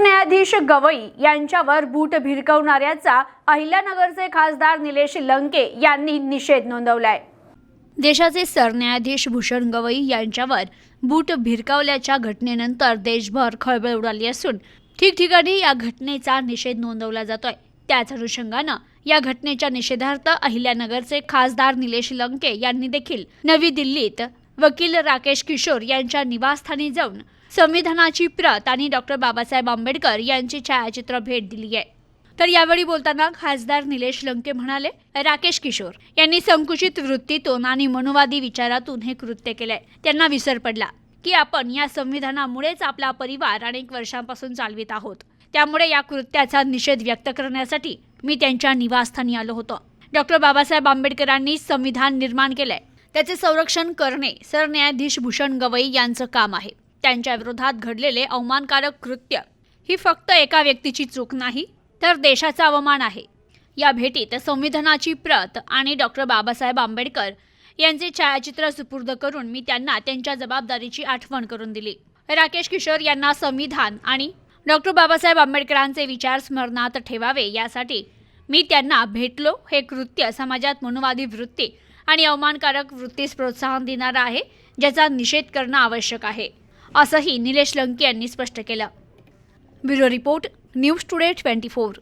सरन्यायाधीश गवई यांच्यावर बूट भिरकवणाऱ्याचा अहिल्यानगरचे खासदार निलेश लंके यांनी निषेध नोंदवलाय. देशाचे सरन्यायाधीश भूषण गवई यांच्यावर बूट भिरकावल्याच्या घटनेनंतर देशभर खळबळ उडाली असून ठिकठिकाणी या घटनेचा निषेध नोंदवला जातोय. त्याच अनुषंगानं या घटनेच्या निषेधार्थ अहिल्यानगरचे खासदार निलेश लंके यांनी देखील नवी दिल्लीत वकील राकेश किशोर यांच्या निवासस्थानी जाऊन संविधानाची प्रत आणि डॉक्टर बाबासाहेब आंबेडकर यांची छायाचित्र भेट दिली आहे. तर यावेळी बोलताना खासदार निलेश लंके म्हणाले राकेश किशोर यांनी संकुचित वृत्तीतून आणि मनुवादी विचारातून हे कृत्य केलंय. त्यांना विसर पडला की आपण या संविधानामुळेच आपला परिवार अनेक वर्षांपासून चालवित आहोत. त्यामुळे या कृत्याचा निषेध व्यक्त करण्यासाठी मी त्यांच्या निवासस्थानी आलो होतो. डॉक्टर बाबासाहेब आंबेडकरांनी संविधान निर्माण केलंय. त्याचे संरक्षण करणे सरन्यायाधीश भूषण गवई यांचं काम आहे. त्यांच्या विरोधात घडलेले अवमानकारक कृत्य. ही फक्त एका व्यक्तीची चूक नाही तर देशाचा अवमान आहे. या भेटीत संविधानाची प्रत आणि डॉक्टर बाबासाहेब आंबेडकर यांचे छायाचित्र सुपूर्द करून मी त्यांना त्यांच्या जबाबदारीची आठवण करून दिली. राकेश किशोर यांना संविधान आणि डॉक्टर बाबासाहेब आंबेडकरांचे विचार स्मरणात ठेवावे यासाठी मी त्यांना भेटलो. हे कृत्य समाजात मनुवादी वृत्ती आणि अवमानकारक वृत्तीस प्रोत्साहन देणारं आहे ज्याचा निषेध करणं आवश्यक आहे. असंही निलेश लंके यांनी स्पष्ट केलं. Bureau report news today twenty four.